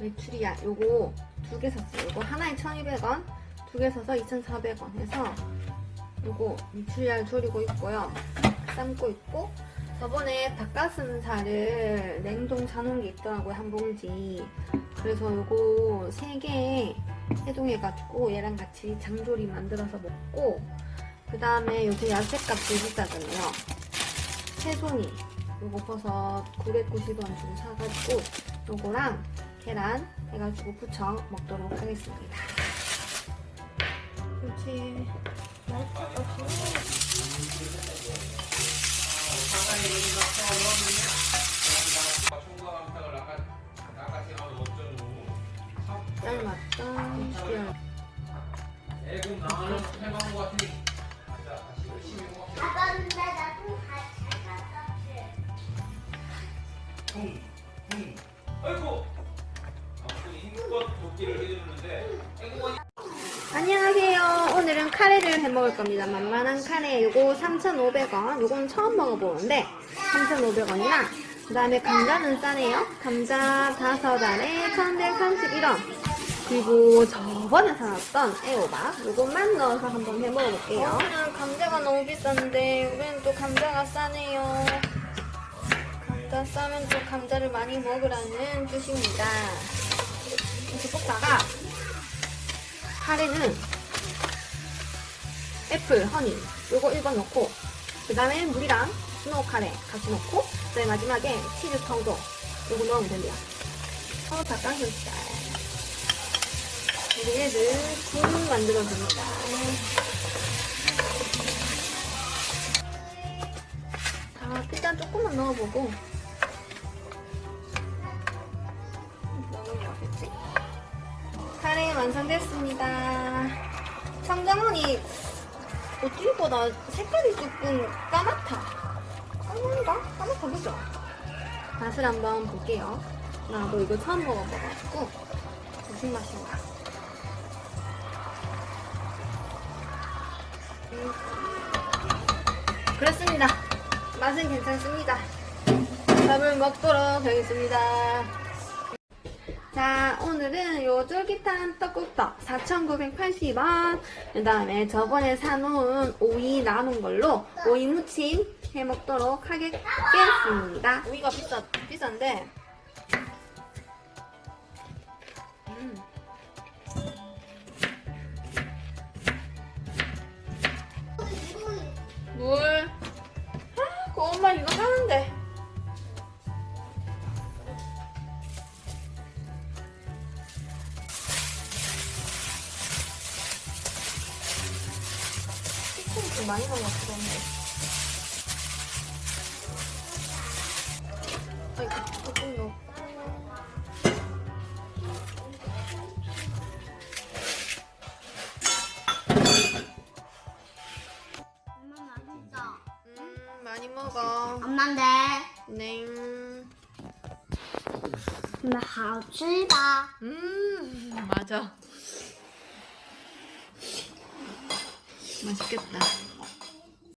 메추리알 요거 두 개 샀어요. 요거 하나에 1,200원, 두 개 사서 2,400원 해서 요거 메추리알 졸이고 있고요. 삶고 있고 저번에 닭가슴살을 냉동 사놓은 게 있더라고요. 한 봉지. 그래서 요거 세 개 해동해가지고 얘랑 같이 장조림 만들어서 먹고 그 다음에 요새 야채값 되게 비싸잖아요. 새송이 요거 버섯 990원 주고 사가지고 요거랑 계란 해가지고 부쳐 먹도록 하겠습니다. 그렇지. 시리얼. 아빠 근데 나도 같이 갔었지. 아이고! 카레를 해 먹을 겁니다. 만만한 카레. 요거 3,500원. 요건 처음 먹어보는데 3,500원이랑 그 다음에 감자는 싸네요. 감자 5알에 1,131원. 그리고 저번에 사왔던 애호박 요것만 넣어서 한번 해 먹어볼게요. 오늘은 감자가 너무 비싼데 우리는 또 감자가 싸네요. 감자 싸면 또 감자를 많이 먹으라는 뜻입니다. 이렇게 볶다가 카레는 애플, 허니 요거 1번 넣고 그 다음에 물이랑 스노우 카레 같이 넣고 그 다음에 마지막에 치즈 파우더 요거 넣으면 된대요. 어, 닭가슴살 우리 애들 국 만들어줍니다. 자, 일단 조금만 넣어보고? 카레 완성됐습니다. 청장원이 어til보다 색깔이 조금 까맣다. 까만가? 까맣다, 그죠? 맛을 한번 볼게요. 나도 이거 처음 먹어봐가지고 무슨 맛인가? 음. 그렇습니다. 맛은 괜찮습니다. 밥을 먹도록 하겠습니다. 자, 오늘은 요 쫄깃한 떡국떡 4,980원. 그 다음에 저번에 사놓은 오이 남은 걸로 오이 무침 해 먹도록 하겠습니다. 오이가 비싸, 비싼데. 음. 물. 아, 그 엄마 이거 하 좀 많이 먹었어, 그런데. 아이고, 조금 넣어. 엄마 맛있어. 음, 많이 먹어. 엄마인데. 네. 那好吃的。 음, 맞아. 맛있겠다.